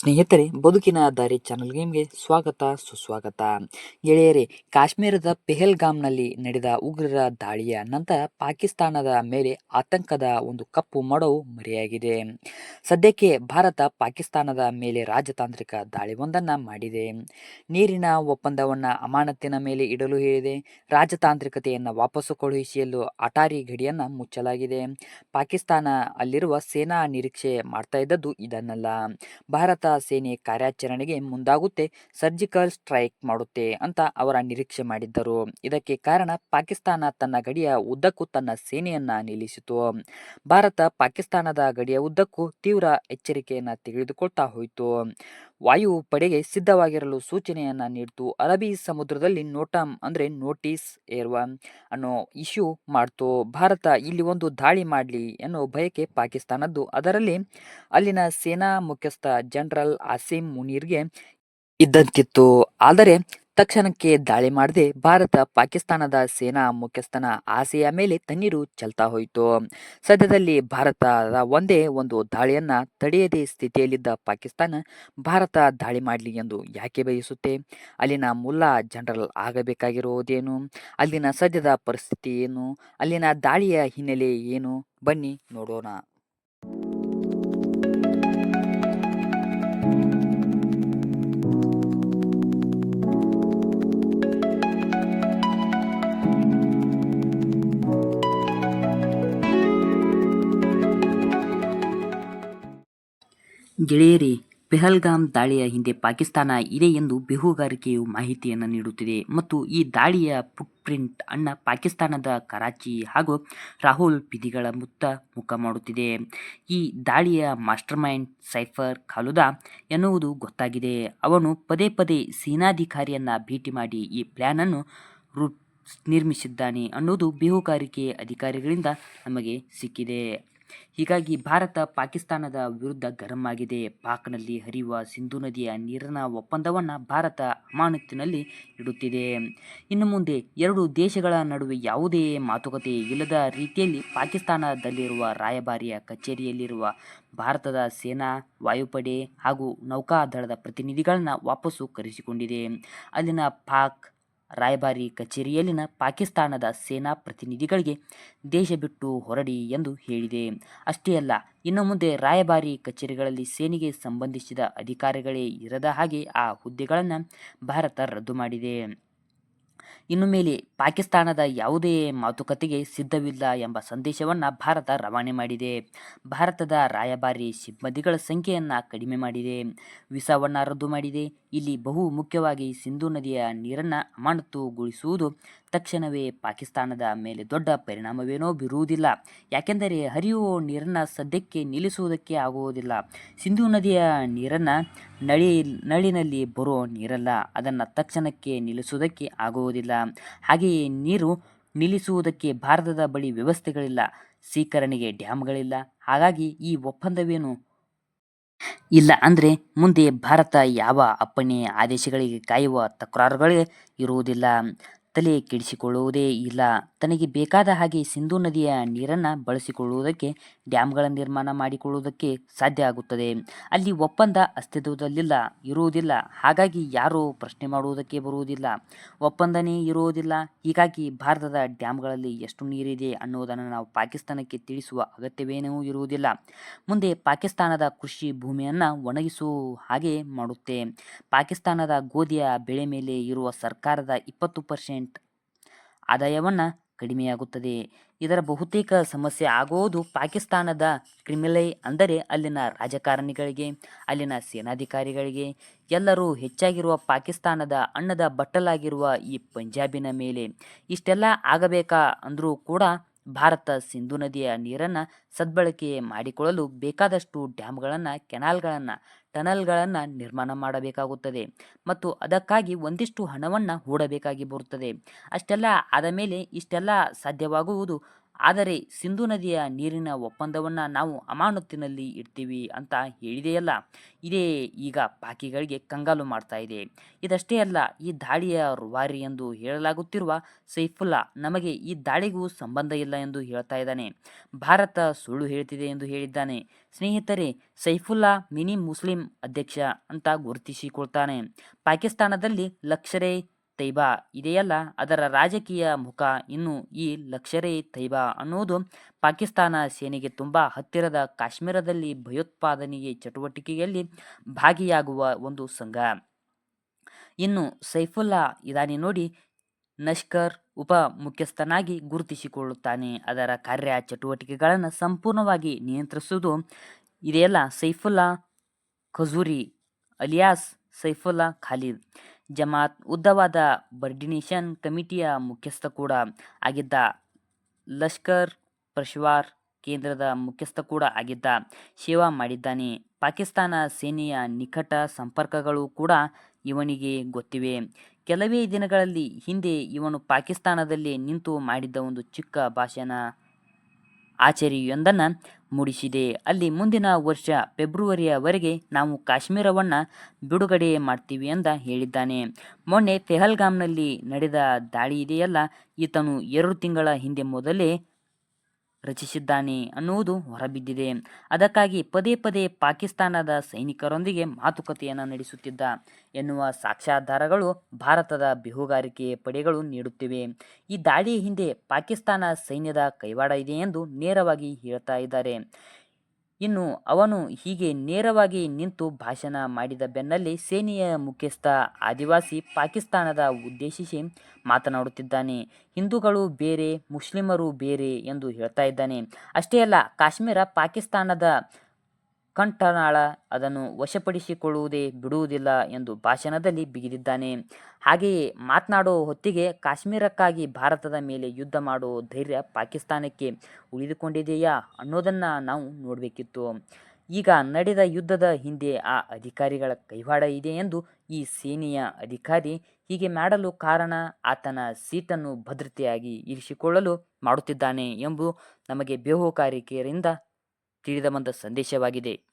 ಸ್ನೇಹಿತರೆ, ಬದುಕಿನ ದಾರಿ ಚಾನಲ್ ಗೇಮ್ಗೆ ಸ್ವಾಗತ, ಸುಸ್ವಾಗತ. ಗೆಳೆಯರೇ, ಕಾಶ್ಮೀರದ ಪೆಹಲ್ಗಾಮ್ನಲ್ಲಿ ನಡೆದ ಉಗ್ರರ ದಾಳಿಯ ನಂತರ ಪಾಕಿಸ್ತಾನದ ಮೇಲೆ ಆತಂಕದ ಒಂದು ಕಪ್ಪು ಮೊಡವು ಮರೆಯಾಗಿದೆ. ಸದ್ಯಕ್ಕೆ ಭಾರತ ಪಾಕಿಸ್ತಾನದ ಮೇಲೆ ರಾಜತಾಂತ್ರಿಕ ದಾಳಿಯೊಂದನ್ನು ಮಾಡಿದೆ. ನೀರಿನ ಒಪ್ಪಂದವನ್ನು ಅಮಾನತಿನ ಮೇಲೆ ಇಡಲು ಹೇಳಿದೆ. ರಾಜತಾಂತ್ರಿಕತೆಯನ್ನು ವಾಪಸ್ಸು ಕಳುಹಿಸಲು ಅಟಾರಿ ಗಡಿಯನ್ನು ಮುಚ್ಚಲಾಗಿದೆ. ಪಾಕಿಸ್ತಾನ ಅಲ್ಲಿರುವ ಸೇನಾ ನಿರೀಕ್ಷೆ ಮಾಡ್ತಾ ಇದ್ದದ್ದು ಇದನ್ನಲ್ಲ. ಭಾರತ ಸೇನೆ ಕಾರ್ಯಾಚರಣೆಗೆ ಮುಂದಾಗುತ್ತೆ, ಸರ್ಜಿಕಲ್ ಸ್ಟ್ರೈಕ್ ಮಾಡುತ್ತೆ ಅಂತ ಅವರ ನಿರೀಕ್ಷೆ ಮಾಡಿದ್ದರು. ಇದಕ್ಕೆ ಕಾರಣ ಪಾಕಿಸ್ತಾನ ತನ್ನ ಗಡಿಯ ಉದ್ದಕ್ಕೂ ತನ್ನ ಸೇನೆಯನ್ನ ನಿಲ್ಲಿಸಿತು. ಭಾರತ ಪಾಕಿಸ್ತಾನದ ಗಡಿಯ ಉದ್ದಕ್ಕೂ ತೀವ್ರ ಎಚ್ಚರಿಕೆಯನ್ನ ತೆಗೆದುಕೊಳ್ತಾ ಹೋಯಿತು. ವಾಯು ಪಡೆಗೆ ಸಿದ್ಧವಾಗಿರಲು ಸೂಚನೆಯನ್ನು ನೀಡಿತು. ಅರಬ್ಬಿ ಸಮುದ್ರದಲ್ಲಿ ನೋಟಮ್ ಅಂದರೆ ನೋಟಿಸ್ ಏರುವ ಅನ್ನೋ ಇಶ್ಯೂ ಮಾಡ್ತು. ಭಾರತ ಇಲ್ಲಿ ಒಂದು ದಾಳಿ ಮಾಡಲಿ ಅನ್ನೋ ಭಯಕ್ಕೆ ಪಾಕಿಸ್ತಾನದ್ದು. ಅದರಲ್ಲಿ ಅಲ್ಲಿನ ಸೇನಾ ಮುಖ್ಯಸ್ಥ ಜನರಲ್ ಆಸಿಮ್ ಮುನೀರ್ಗೆ ಇದ್ದಂತಿತ್ತು. ಆದರೆ ತಕ್ಷಣಕ್ಕೆ ದಾಳಿ ಮಾಡದೆ ಭಾರತ ಪಾಕಿಸ್ತಾನದ ಸೇನಾ ಮುಖ್ಯಸ್ಥನ ಆಸೆಯ ಮೇಲೆ ತಣ್ಣೀರು ಚೆಲ್ತಾ ಹೋಯಿತು. ಸದ್ಯದಲ್ಲಿ ಭಾರತದ ಒಂದೇ ಒಂದು ದಾಳಿಯನ್ನ ತಡೆಯದೇ ಸ್ಥಿತಿಯಲ್ಲಿದ್ದ ಪಾಕಿಸ್ತಾನ ಭಾರತ ದಾಳಿ ಮಾಡಲಿ ಎಂದು ಯಾಕೆ ಬಯಸುತ್ತೆ? ಅಲ್ಲಿನ ಮುಲ್ಲಾ ಜನರಲ್ ಆಗಬೇಕಾಗಿರುವುದೇನು ಅಲ್ಲಿನ ಸದ್ಯದ ಪರಿಸ್ಥಿತಿ ಏನು? ಅಲ್ಲಿನ ದಾಳಿಯ ಹಿನ್ನೆಲೆ ಏನು? ಬನ್ನಿ ನೋಡೋಣ. ಗೆಳೆಯರಿ ಪೆಹಲ್ಗಾಮ್ ದಾಳಿಯ ಹಿಂದೆ ಪಾಕಿಸ್ತಾನ ಇದೆ ಎಂದು ಬೇಹುಗಾರಿಕೆಯು ಮಾಹಿತಿಯನ್ನು ನೀಡುತ್ತಿದೆ ಮತ್ತು ಈ ದಾಳಿಯ ಫುಟ್ಪ್ರಿಂಟ್ ಅಣ್ಣ ಪಾಕಿಸ್ತಾನದ ಕರಾಚಿ ಹಾಗೂ ರಾಹುಲ್ ಪಿದಿಗಳ ಮುತ್ತ ಮುಖ ಮಾಡುತ್ತಿದೆ. ಈ ದಾಳಿಯ ಮಾಸ್ಟರ್ ಮೈಂಡ್ ಸೈಫರ್ ಖಾಲುದಾ ಎನ್ನುವುದು ಗೊತ್ತಾಗಿದೆ. ಅವನು ಪದೇ ಪದೇ ಸೇನಾಧಿಕಾರಿಯನ್ನು ಭೇಟಿ ಮಾಡಿ ಈ ಪ್ಲಾನ್ ಅನ್ನು ನಿರ್ಮಿಸಿದ್ದಾನೆ ಅನ್ನೋದು ಬೇಹುಗಾರಿಕೆ ಅಧಿಕಾರಿಗಳಿಂದ ನಮಗೆ ಸಿಕ್ಕಿದೆ. ಹೀಗಾಗಿ ಭಾರತ ಪಾಕಿಸ್ತಾನದ ವಿರುದ್ಧ ಗರಂ ಆಗಿದೆ. ಪಾಕ್ನಲ್ಲಿ ಹರಿಯುವ ಸಿಂಧು ನದಿಯ ನೀರಿನ ಒಪ್ಪಂದವನ್ನು ಭಾರತ ಅಮಾನತಿನಲ್ಲಿ ಇಡುತ್ತಿದೆ. ಇನ್ನು ಮುಂದೆ ಎರಡು ದೇಶಗಳ ನಡುವೆ ಯಾವುದೇ ಮಾತುಕತೆ ಇಲ್ಲದ ರೀತಿಯಲ್ಲಿ ಪಾಕಿಸ್ತಾನದಲ್ಲಿರುವ ರಾಯಭಾರಿಯ ಕಚೇರಿಯಲ್ಲಿರುವ ಭಾರತದ ಸೇನಾ, ವಾಯುಪಡೆ ಹಾಗೂ ನೌಕಾದಳದ ಪ್ರತಿನಿಧಿಗಳನ್ನು ವಾಪಸ್ಸು ಕರೆಸಿಕೊಂಡಿದೆ. ಅಲ್ಲಿನ ಪಾಕ್ ರಾಯಭಾರಿ ಕಚೇರಿಯಲ್ಲಿನ ಪಾಕಿಸ್ತಾನದ ಸೇನಾ ಪ್ರತಿನಿಧಿಗಳಿಗೆ ದೇಶ ಬಿಟ್ಟು ಹೊರಡಿ ಎಂದು ಹೇಳಿದೆ. ಅಷ್ಟೇ ಅಲ್ಲ, ಇನ್ನು ಮುಂದೆ ರಾಯಭಾರಿ ಕಚೇರಿಗಳಲ್ಲಿ ಸೇನೆಗೆ ಸಂಬಂಧಿಸಿದ ಅಧಿಕಾರಿಗಳೇ ಇರದ ಹಾಗೆ ಆ ಹುದ್ದೆಗಳನ್ನು ಭಾರತ ರದ್ದು ಮಾಡಿದೆ. ಇನ್ನು ಮೇಲೆ ಪಾಕಿಸ್ತಾನದ ಯಾವುದೇ ಮಾತುಕತೆಗೆ ಸಿದ್ಧವಿಲ್ಲ ಎಂಬ ಸಂದೇಶವನ್ನು ಭಾರತ ರವಾನೆ ಮಾಡಿದೆ. ಭಾರತದ ರಾಯಭಾರಿ ಸಿಬ್ಬಂದಿಗಳ ಸಂಖ್ಯೆಯನ್ನು ಕಡಿಮೆ ಮಾಡಿದೆ. ವಿಸಾವನ್ನು ರದ್ದು ಮಾಡಿದೆ. ಇಲ್ಲಿ ಬಹು ಮುಖ್ಯವಾಗಿ ಸಿಂಧೂ ನದಿಯ ನೀರನ್ನು ಅಮಾನತುಗೊಳಿಸುವುದು ತಕ್ಷಣವೇ ಪಾಕಿಸ್ತಾನದ ಮೇಲೆ ದೊಡ್ಡ ಪರಿಣಾಮವೇನೋ ಬೀರುವುದಿಲ್ಲ. ಯಾಕೆಂದರೆ ಹರಿಯುವ ನೀರನ್ನು ಸದ್ಯಕ್ಕೆ ನಿಲ್ಲಿಸುವುದಕ್ಕೆ ಆಗುವುದಿಲ್ಲ. ಸಿಂಧೂ ನದಿಯ ನೀರನ್ನು ನಳಿ, ನಳಿನಲ್ಲಿ ಬರೋ ನೀರಲ್ಲ. ಅದನ್ನು ತಕ್ಷಣಕ್ಕೆ ನಿಲ್ಲಿಸುವುದಕ್ಕೆ ಆಗುವುದಿಲ್ಲ. ಹಾಗೆಯೇ ನೀರು ನಿಲ್ಲಿಸುವುದಕ್ಕೆ ಭಾರತದ ಬಳಿ ವ್ಯವಸ್ಥೆಗಳಿಲ್ಲ, ಸ್ವೀಕರಣೆಗೆ ಡ್ಯಾಮ್ಗಳಿಲ್ಲ. ಹಾಗಾಗಿ ಈ ಒಪ್ಪಂದವೇನು ಇಲ್ಲ ಅಂದರೆ ಮುಂದೆ ಭಾರತ ಯಾವ ಅಪ್ಪಣೆ ಆದೇಶಗಳಿಗೆ ಕಾಯುವ ತಕರಾರುಗಳೇ ಇರುವುದಿಲ್ಲ. ತಲೆ ಕೆಡಿಸಿಕೊಳ್ಳುವುದೇ ಇಲ್ಲ. ತನಗೆ ಬೇಕಾದ ಹಾಗೆ ಸಿಂಧು ನದಿಯ ನೀರನ್ನು ಬಳಸಿಕೊಳ್ಳುವುದಕ್ಕೆ, ಡ್ಯಾಮ್ಗಳ ನಿರ್ಮಾಣ ಮಾಡಿಕೊಳ್ಳುವುದಕ್ಕೆ ಸಾಧ್ಯ ಆಗುತ್ತದೆ. ಅಲ್ಲಿ ಒಪ್ಪಂದ ಅಸ್ತಿತ್ವದಲ್ಲಿಲ್ಲ, ಇರುವುದಿಲ್ಲ. ಹಾಗಾಗಿ ಯಾರೂ ಪ್ರಶ್ನೆ ಮಾಡುವುದಕ್ಕೆ ಬರುವುದಿಲ್ಲ. ಒಪ್ಪಂದನೇ ಇರುವುದಿಲ್ಲ. ಹೀಗಾಗಿ ಭಾರತದ ಡ್ಯಾಮ್ಗಳಲ್ಲಿ ಎಷ್ಟು ನೀರಿದೆ ಅನ್ನುವುದನ್ನು ನಾವು ಪಾಕಿಸ್ತಾನಕ್ಕೆ ತಿಳಿಸುವ ಅಗತ್ಯವೇನೂ ಇರುವುದಿಲ್ಲ. ಮುಂದೆ ಪಾಕಿಸ್ತಾನದ ಕೃಷಿ ಭೂಮಿಯನ್ನು ಒಣಗಿಸುವ ಹಾಗೆ ಮಾಡುತ್ತೆ. ಪಾಕಿಸ್ತಾನದ ಗೋಧಿಯ ಬೆಳೆ ಮೇಲೆ ಇರುವ ಸರ್ಕಾರದ ಇಪ್ಪತ್ತು ಪರ್ಸೆಂಟ್ ಆದಾಯವನ್ನು ಕಡಿಮೆಯಾಗುತ್ತದೆ. ಇದರ ಬಹುತೇಕ ಸಮಸ್ಯೆ ಆಗುವುದು ಪಾಕಿಸ್ತಾನದ ಕ್ರಿಮಿಲೈ ಅಂದರೆ ಅಲ್ಲಿನ ರಾಜಕಾರಣಿಗಳಿಗೆ, ಅಲ್ಲಿನ ಸೇನಾಧಿಕಾರಿಗಳಿಗೆ. ಎಲ್ಲರೂ ಹೆಚ್ಚಾಗಿರುವ ಪಾಕಿಸ್ತಾನದ ಅನ್ನದ ಬಟ್ಟಲಾಗಿರುವ ಈ ಪಂಜಾಬಿನ ಮೇಲೆ ಇಷ್ಟೆಲ್ಲ ಆಗಬೇಕಾ ಅಂದರೂ ಕೂಡ ಭಾರತ ಸಿಂಧು ನದಿಯ ನೀರನ್ನು ಸದ್ಬಳಕೆ ಮಾಡಿಕೊಳ್ಳಲು ಬೇಕಾದಷ್ಟು ಡ್ಯಾಮ್ಗಳನ್ನು, ಕೆನಾಲ್ಗಳನ್ನು, ಟನಲ್ಗಳನ್ನು ನಿರ್ಮಾಣ ಮಾಡಬೇಕಾಗುತ್ತದೆ ಮತ್ತು ಅದಕ್ಕಾಗಿ ಒಂದಿಷ್ಟು ಹಣವನ್ನು ಹೂಡಬೇಕಾಗಿ ಬರುತ್ತದೆ. ಅಷ್ಟೆಲ್ಲ ಆದ ಮೇಲೆ ಇಷ್ಟೆಲ್ಲ ಸಾಧ್ಯವಾಗುವುದು ಆದರೆ ಸಿಂಧು ನದಿಯ ನೀರಿನ ಒಪ್ಪಂದವನ್ನು ನಾವು ಅಮಾನತ್ತಿನಲ್ಲಿ ಇಡ್ತೀವಿ ಅಂತ ಹೇಳಿದೆಯಲ್ಲ ಇದೇ ಈಗ ಪಾಕಿಗಳಿಗೆ ಕಂಗಾಲು ಮಾಡ್ತಾ ಇದೆ. ಇದಷ್ಟೇ ಅಲ್ಲ, ಈ ದಾಳಿಯ ರುವಾರಿ ಎಂದು ಹೇಳಲಾಗುತ್ತಿರುವ ಸೈಫುಲ್ಲಾ ನಮಗೆ ಈ ದಾಳಿಗೂ ಸಂಬಂಧ ಇಲ್ಲ ಎಂದು ಹೇಳ್ತಾ ಇದ್ದಾನೆ. ಭಾರತ ಸುಳ್ಳು ಹೇಳ್ತಿದೆ ಎಂದು ಹೇಳಿದ್ದಾನೆ. ಸ್ನೇಹಿತರೆ, ಸೈಫುಲ್ಲಾ ಮಿನಿ ಮುಸ್ಲಿಂ ಅಧ್ಯಕ್ಷ ಅಂತ ಗುರುತಿಸಿಕೊಳ್ತಾನೆ. ಪಾಕಿಸ್ತಾನದಲ್ಲಿ ಲಕ್ಷರೇ ತೈಬಾ ಇದೆಯಲ್ಲ, ಅದರ ರಾಜಕೀಯ ಮುಖ ಇನ್ನು ಈ ಲಕ್ಷರೇ ತೈಬಾ ಅನ್ನೋದು ಪಾಕಿಸ್ತಾನ ಸೇನೆಗೆ ತುಂಬ ಹತ್ತಿರದ ಕಾಶ್ಮೀರದಲ್ಲಿ ಭಯೋತ್ಪಾದನೆಗೆ ಚಟುವಟಿಕೆಯಲ್ಲಿ ಭಾಗಿಯಾಗುವ ಒಂದು ಸಂಘ. ಇನ್ನು ಸೈಫುಲ್ಲಾ ಇದಾನಿ ನೋಡಿ ನಷ್ಕರ್ ಉಪ ಮುಖ್ಯಸ್ಥನಾಗಿ ಗುರುತಿಸಿಕೊಳ್ಳುತ್ತಾನೆ. ಅದರ ಕಾರ್ಯ ಚಟುವಟಿಕೆಗಳನ್ನು ಸಂಪೂರ್ಣವಾಗಿ ನಿಯಂತ್ರಿಸುವುದು ಇದೆಯಲ್ಲ, ಸೈಫುಲ್ಲಾ ಖಜೂರಿ ಅಲಿಯಾಸ್ ಸೈಫುಲ್ಲಾ ಖಾಲಿದ್. ಜಮಾತ್ ಉದ್ದವಾದ ಬರ್ಡಿನೇಷನ್ ಕಮಿಟಿಯ ಮುಖ್ಯಸ್ಥ ಕೂಡ ಆಗಿದ್ದ ಲಷ್ಕರ್ ಪ್ರಶ್ವಾರ್ ಕೇಂದ್ರದ ಮುಖ್ಯಸ್ಥ ಕೂಡ ಆಗಿದ್ದ ಸೇವಾ ಮಾಡಿದ್ದಾನೆ. ಪಾಕಿಸ್ತಾನ ಸೇನೆಯ ನಿಕಟ ಸಂಪರ್ಕಗಳು ಕೂಡ ಇವನಿಗೆ ಗೊತ್ತಿವೆ. ಕೆಲವೇ ದಿನಗಳಲ್ಲಿ ಹಿಂದೆ ಇವನು ಪಾಕಿಸ್ತಾನದಲ್ಲಿ ನಿಂತು ಮಾಡಿದ್ದ ಒಂದು ಚಿಕ್ಕ ಭಾಷಣ. ಆಚರಿಯೊಂದನ್ನು ಮೂಡಿಸಿದೆ. ಅಲ್ಲಿ ಮುಂದಿನ ವರ್ಷ ಫೆಬ್ರವರಿಯವರೆಗೆ ನಾವು ಕಾಶ್ಮೀರವನ್ನು ಬಿಡುಗಡೆ ಮಾಡ್ತೀವಿ ಅಂತ ಹೇಳಿದ್ದಾನೆ. ಮೊನ್ನೆ ಪೆಹಲ್ಗಾಮ್ನಲ್ಲಿ ನಡೆದ ದಾಳಿ ಇದೆಯಲ್ಲ, ಈತನು ಎರಡು ತಿಂಗಳ ಹಿಂದೆ ಮೊದಲೇ ರಚಿಸಿದ್ದಾನೆ ಅನ್ನುವುದು ಹೊರಬಿದ್ದಿದೆ. ಅದಕ್ಕಾಗಿ ಪದೇ ಪದೇ ಪಾಕಿಸ್ತಾನದ ಸೈನಿಕರೊಂದಿಗೆ ಮಾತುಕತೆಯನ್ನು ನಡೆಸುತ್ತಿದ್ದ ಎನ್ನುವ ಸಾಕ್ಷ್ಯಾಧಾರಗಳು ಭಾರತದ ಬಿಹುಗಾರಿಕೆ ಪಡೆಗಳು ನೀಡುತ್ತಿವೆ. ಈ ದಾಳಿಯ ಹಿಂದೆ ಪಾಕಿಸ್ತಾನ ಸೈನ್ಯದ ಕೈವಾಡ ಇದೆ ಎಂದು ನೇರವಾಗಿ ಹೇಳ್ತಾ ಇದ್ದಾರೆ. ಇನ್ನು ಅವನು ಹೀಗೆ ನೇರವಾಗಿ ನಿಂತು ಭಾಷಣ ಮಾಡಿದ ಬೆನ್ನಲ್ಲೇ ಸೇನೆಯ ಮುಖ್ಯಸ್ಥ ಆದಿವಾಸಿ ಪಾಕಿಸ್ತಾನದ ಉದ್ದೇಶಿಸಿ ಮಾತನಾಡುತ್ತಿದ್ದಾನೆ. ಹಿಂದೂಗಳು ಬೇರೆ, ಮುಸ್ಲಿಮರು ಬೇರೆ ಎಂದು ಹೇಳ್ತಾ ಇದ್ದಾನೆ. ಅಷ್ಟೇ ಅಲ್ಲ, ಕಾಶ್ಮೀರ ಪಾಕಿಸ್ತಾನದ ಕಂಠನಾಳ ಅದನ್ನು ವಶಪಡಿಸಿಕೊಳ್ಳುವುದೇ ಬಿಡುವುದಿಲ್ಲ ಎಂದು ಭಾಷಣದಲ್ಲಿ ಬಿಗಿದಿದ್ದಾನೆ. ಹಾಗೆಯೇ ಮಾತನಾಡುವ ಹೊತ್ತಿಗೆ ಕಾಶ್ಮೀರಕ್ಕಾಗಿ ಭಾರತದ ಮೇಲೆ ಯುದ್ಧ ಮಾಡೋ ಧೈರ್ಯ ಪಾಕಿಸ್ತಾನಕ್ಕೆ ಉಳಿದುಕೊಂಡಿದೆಯಾ ಅನ್ನೋದನ್ನು ನಾವು ನೋಡಬೇಕಿತ್ತು. ಈಗ ನಡೆದ ಯುದ್ಧದ ಹಿಂದೆ ಆ ಅಧಿಕಾರಿಗಳ ಕೈವಾಡ ಇದೆ ಎಂದು ಈ ಸೇನೆಯ ಅಧಿಕಾರಿ ಹೀಗೆ ಮಾಡಲು ಕಾರಣ ಆತನ ಸೀಟನ್ನು ಭದ್ರತೆಯಾಗಿ ಇರಿಸಿಕೊಳ್ಳಲು ಮಾಡುತ್ತಿದ್ದಾನೆ ಎಂಬುದು ನಮಗೆ ಬೇಹುಕಾರಿಕೆಯರಿಂದ ತಿಳಿದ ಬಂದ ಸಂದೇಶವಾಗಿದೆ.